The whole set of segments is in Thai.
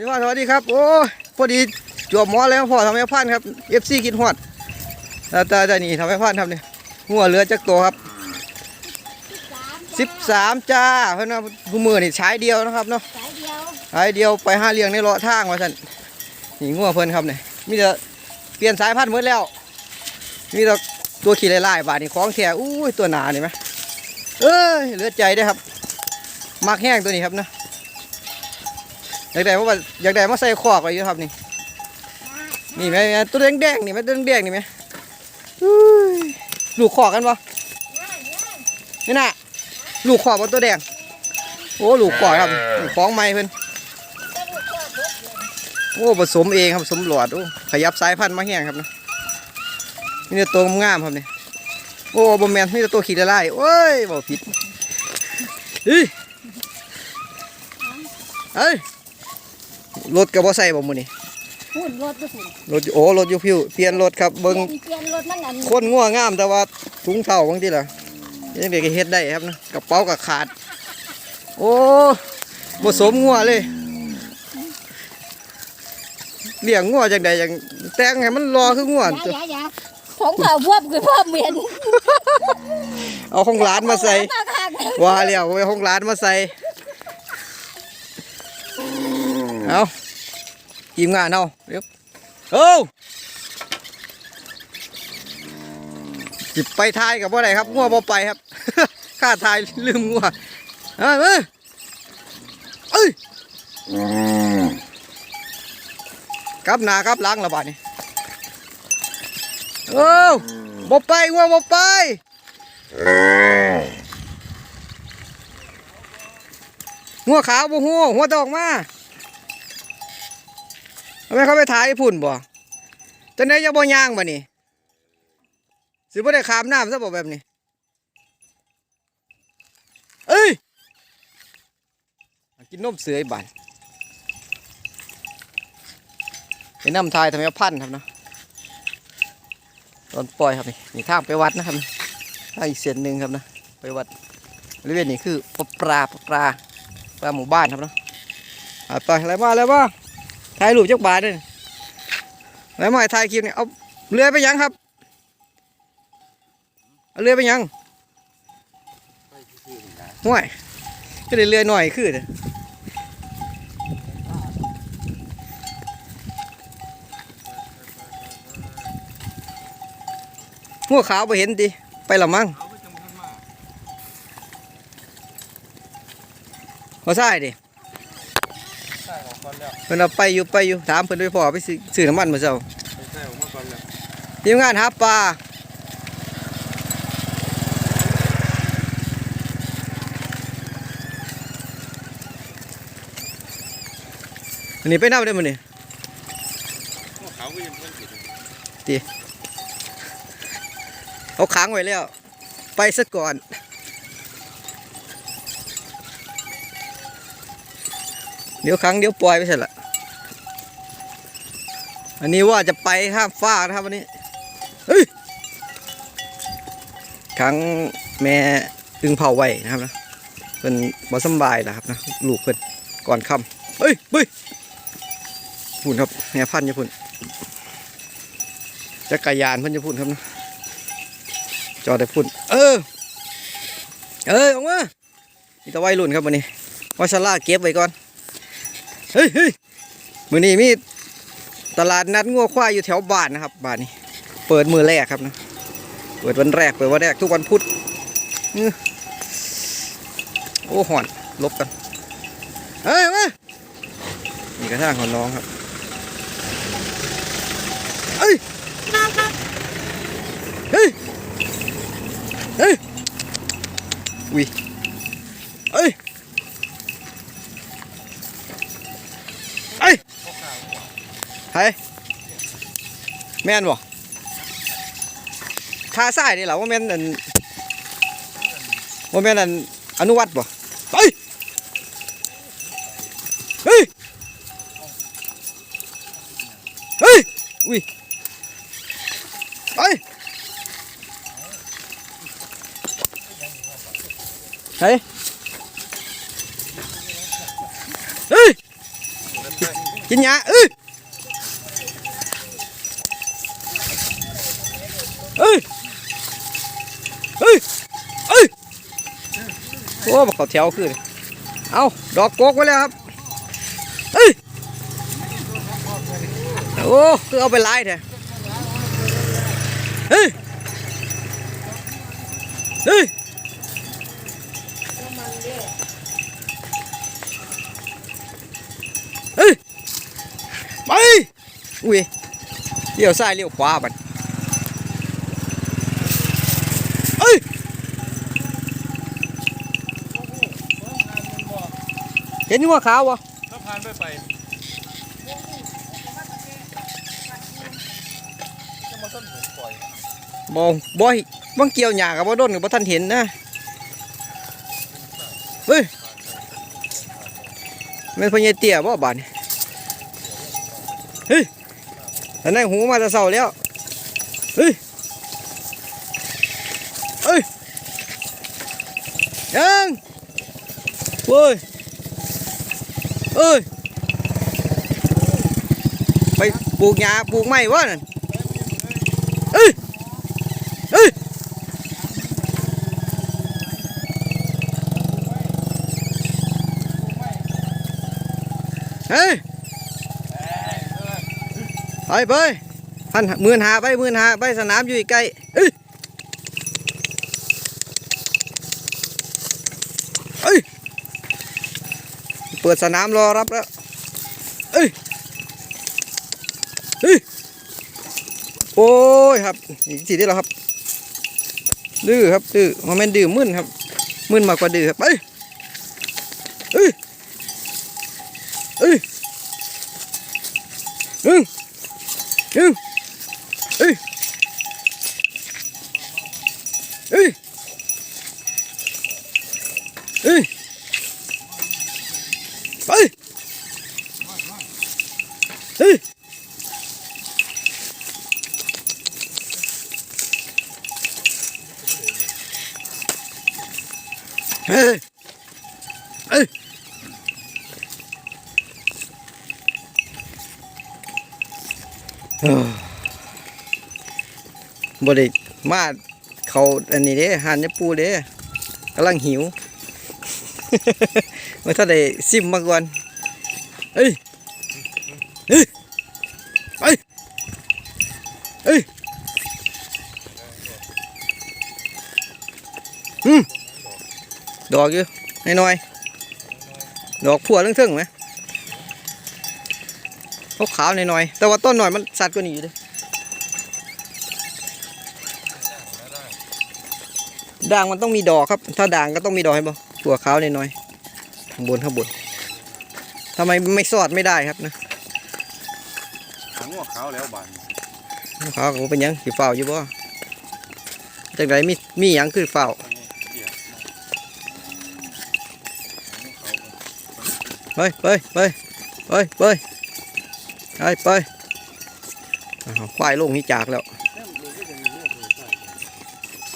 วัสดีครับสวัสดีครับ โอ้ยพอดีจวบหมอแล้วพ่อทำให้พันครับเอฟซีกินหอดแต่แต่แต่นี่ทำให้พันครับเนี่ยหัวเรือจักตัวครับสิบสามจ้าเพื่อนว่าผู้มือนี่ใช้เดียวนะครับเนาะสายเดียวใช้เดียวไปห้าเลี้ยงในเลาะทางว่าท่านนี่งัวเพลินครับเนี่ยมีแต่เปลี่ยนสายพันธุ์หมดแล้ว มีแต่ตัวขี่ไล่ๆบาดนี่ของแท้อุ้ยตัวหนาเนี่ยไหมเอ้ยเหลือใจได้ครับมักแห้งตัวนี้ครับเนาะ อยากได้ว่าอยากได้มาใส่คอกไว้อยู่ครับนี่ นี่ไหมตัวแดงๆนี่ไหมตัวแดงๆนี่ไหมลูกคอกกันปะนี่น่ะ ลูกคอกบนตัวแดง โอ้ลูกคอกครับนี่ของใหม่เพิ่นโอ้ผสมเองครับผสมหลอดโอ้ขยับสายพันธุ์มาแห้งครับนะนี่แต่ตัวงามครับนี่โอ้บอมแมนนี่ตัวขี้ละลายโอ้ยบ่ผิดเฮ้ยเอ้ย รถกับบ่ใส่บ่มื้อนี้หุ่นรถก็หุ่นรถอยู่โอ้รถอยู่พิวเปลี่ยนรถครับเบิ่งเปลี่ยนรถมันอันคนง่วงามแต่ว่าถุงเท้าบางทีล่ะยังเด็กก็เฮ็ดได้ครับนะกระเป๋าก็ขาด โอ้บ่สมงัวเลยเลี้ยงงัวจังใดจังแต่งให้มันรอคืองัวยาตัวยายาของเผาบวบคือพ่อเหมียนเอาของหลานมาใส่มาค่ะว่าแล้วเอาของหลานมาใส่ เอาทีมงานเอาเดี๋ยวเอ้จิบไปทายกับว่าไรครับงัวบ่ไปครับข้าทายลืมงัวเอ้ยเอ้ยเอ้ยกลับหน้ากลับหลังละบาดนี้เอ้บ่ไปงัวบ่ไปหัวขาวบ่หัวหัวตออกมา ทำไมเขาไปถ่ายพุ่นบ่จังได๋จะบ่ย่างบ่นี่สิบ่ได้ขามน้ำซะบ่แบบนี้เอ้ยกินนมเสือไอ้บานไปน้ำทายทำไมพันครับเนาะตอนปล่อยครับนี่นี่ทางไปวัดนะครับทางอีกเส้นหนึ่งครับนะไปวัดบริเวณนี้คือปลาปลาปลาปลาหมู่บ้านครับเนาะอะไปอะไรมาอะไรมา ถ่ายรูปจักบาทเลยอะไรมาให้ถ่ายคลิปเนี่ยเอาเรือไปยังครับเอาเรือไปยังห่วยก็ได้เรือหน่อยคือเด้อหัวขาวไปเห็นดิไปละมั้งหัวซ้ายดิใช่ของ ก่อนแล้วเพิ่นเอาไปอยู่ไปอยู่ถามเพิ่นด้วยพ่อไปซื้อซื้อน้ำมันมาเจ้าใช่ของมาก่อนแล้วทีมงานหาปลาอันนี้ไปน้ำได้มั้ยนี่พวกเขาก็ยังเพิ่งติดเอาค้างไว้แล้ว ไปซะก่อน เดี๋ยวค้งเดี๋ยวปล่อยไปเสร็จละอันนี้ว่าจะไปข้ามฟ้ากนะครับวันนี้เฮ้ยค้งแม่ตึงเผาไว้นะครับนะเป็นบ่สบายนะครับนะลูกเพิ่นก่อนค่ำเฮ้ยเฮ้ยพุ่นครับแม่พันธุ์จะพุ่นจักรยานเพิ่นจะพุ่นครับนะจอดได้พุ่น เออ เออออกมานี่ตะไวรุ่นครับวันนี้วาชาล่าเก็บไว้ก่อน เฮ้ยเฮ้ยมือนี้มีตลาดนัดงัวควายอยู่แถวบ้านนะครับบ้านนี้ เปิดมือแรกครับนะเปิดวันแรกเปิดวันแรกทุกวันพุธโอ้หอนลบกันเฮ้ยมานี่กระทั่งของน้องครับเฮ้ยเฮ้ยเฮ้ยวิเฮ้ยแม่นบ่ท่าซ้ายนี่เหรอว่าแม่นอันว่าแม่นอันอนุวัตบ่ไปเฮ้ยเฮ้ยอุ้ยไปเฮ้ยเฮ้ยกินหยาเอ้ยเอ้ยเอ้ยเอ้ยโอ้บอกเขาแถวขึ้นเอาดอกกกไว้แล้วครับเอ้ยโอ้คือเอาไปไล่แท้เฮ้ยเฮ้ยเฮ้ยไปอุ้ยเลี้ยวซ้ายเลี้ยวขวาบัด เห็นหัวขาววะถ้าผ่านไปไปจะมาต้นเห็นปล่อยบ่บ่เห็นบังเกี่ยวหยากับบ่โดนกับบ่ทันเห็นนะเฮ้ยแม่นพญเตี้ยบ่บานเฮ้ยอันนั้นหูมาแต่เช้าแล้วเฮ้ยเอ้ยยังเว้ย เอ้ย ไปปลูกหญ้าปลูกไม้วะนั่นเอ้ยเฮ้ยเฮ้ยไปไปพันหมื่นหาไปหมื่นหาไปสนามอยู่ใกล้เอ้ยเอ้ย เปิดสนามรอรับแล้ว เอ้ยเฮ้ย โอ้ยครับ อีกทีเดียวแล้วครับ ดื้อครับ ดื้อมันเป็นดื้อมึนครับ มึนมากกว่าดื้อครับไปเอ้ยเอ้ยหนึ่งหนึ่งเอ้ยเอ้ยเอ้ยไปเอ้ย เฮ้ยเอ้ยเอ้อบ่ได้มาเขาอันนี้เด้หันยาปูเด้กำลังหิวมาถ้าได้ซิมมาก่อนเอ้ยเอ้ย อกอยู่น้อยๆดอกผัวเรื่องเทิงไหมเขาขาวๆน้อยๆแต่ว่าต้นหน่อยมันสัดกว่านี้อยู่เด้ด่างมันต้องมีดอกครับ ถ้าด่างก็ต้องมีดอกให้บ่ถั่วขาวน้อยๆข้างบนข้างบนทำไมไม่สอดไม่ได้ครับนะหางหัวขาวแล้วบานขาวก็บ่เป็นหยังสิฝ้าวอยู่บ่จากไหนมีมีหยังคือฝ้า ไปไปไปไปไปไปไปควายลงนี่จากแล้ว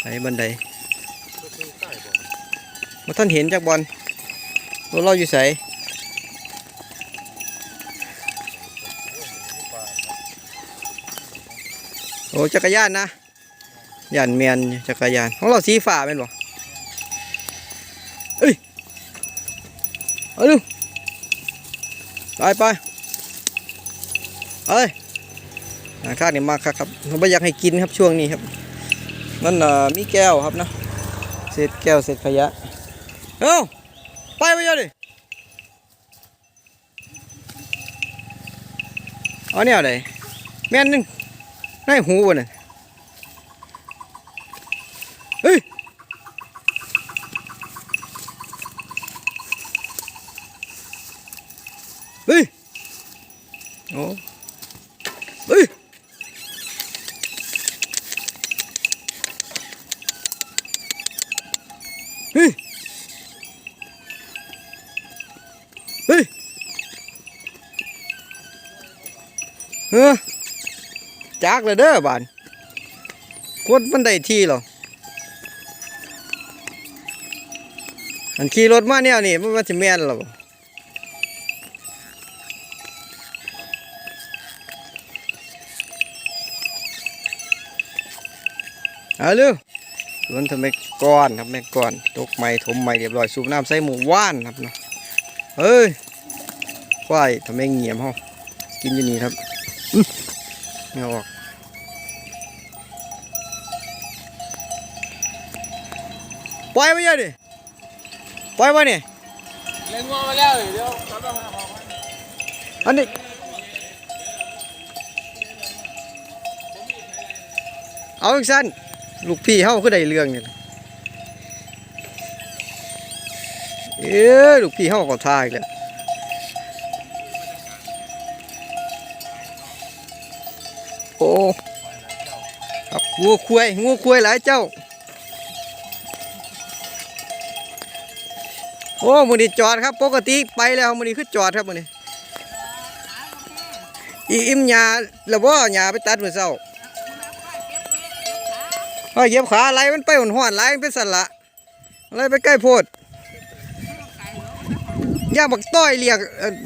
ไปบันไดมาท่านเห็นจากบอลรถเราอยู่ใสโอ้จักรยานนะยานเมียนจักรยานของเราสีฟ้าเป็นบ่เอ้ยเอาดู ไปไปเอ้ยข้าวนี่มากครับผมไม่อยากให้กินครับช่วงนี้ครับมันเอ่อมีแก้วครับนะเศษแก้วเศษขยะเอ้าไปไปเยอะดิเอาเนี่ยอะไรแม่นนึงในหูวะเนี่ย เฮ้อจักเลยเด้อบานกดมันได้ที่หรออันขี่รถมาเนี่ยนี่มันมาสิแม่นหรอเอาลูกล้วนทำแม่ก่อนครับแม่ก่อนตกใหม่ถมใหม่เรียบร้อยสูบน้ำใส่หมูว่านครับเนาะเฮ้ยควายทำแม่เงียบห้องกินอยู่นี่ครับ เงาออกปล่อยไปเยอะดิปล่อยไปนี่เล่นงัวมาแล้วเดี๋ยวเขาต้องมาบอกอันนี้เอาอีกสั้นลูกพี่เฮาคือได้เรื่องนี่เอ้ยลูกพี่เฮาก็ทายแล้ว ครับงูควยงูควยหลายเจ้า โอ้มือนี้จอดครับ ปกติไปแล้วมือนี้คือจอดครับมือนี้อีอิมหยาแล้วบ่หยาไปตัดมือเช้าเฮาเยียบขาไหลมันไปหอนๆไหลมันเป็นสันละไหลไปใกล้โพดย่าบักต้อยเรียก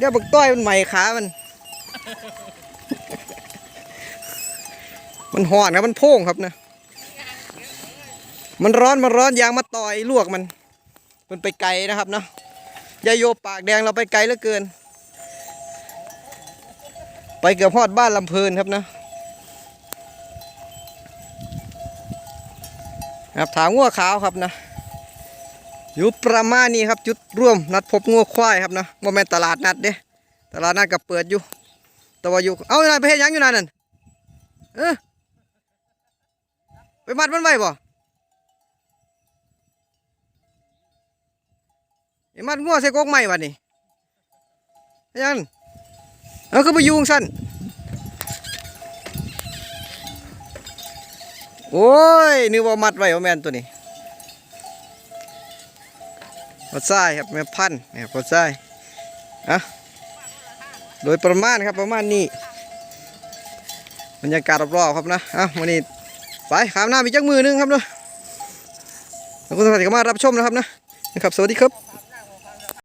ย่าบักต้อยมันใหม่ขามัน มันห่อนครับมันโพ่งครับนะ มันร้อนมันร้อนยางมาต่อยลวกมัน มันไปไกลนะครับเนาะยายโยปากแดงเราไปไกลเหลือเกิน ไปเกือบฮอดบ้านลำเพลินครับนะครับถามงัวขาวครับนะอยู่ประมาณนี้ครับ จุดร่วมนัดพบงัวควายครับนะโมเมนตลาดนัดเด้ตลาดนัดก็เปิดอยู่ แต่ว่าอยู่ เอานายไปเฮ็ดยังอยู่นั่นนั่นเออ ไปมัดมันไว้บ่ไอ้มัดงัวใส่กกไม้บัดนี้ยังเอาคือไปยุงสั้นโอ้ยนึกว่ามัดไว้ว่าแม่นตัวนี้พอดทรายครับแม่พันเนี่ยพอดทรายอะโดยประมาณครับประมาณนี้บรรยากาศรอบๆครับนะอะวันนี้ ไปขามหน้ามีจักมือหนึงครับเนาะแล้วคุณสวัสดีก็มารับชมนะครับนะนะครับ สวัสดีครับ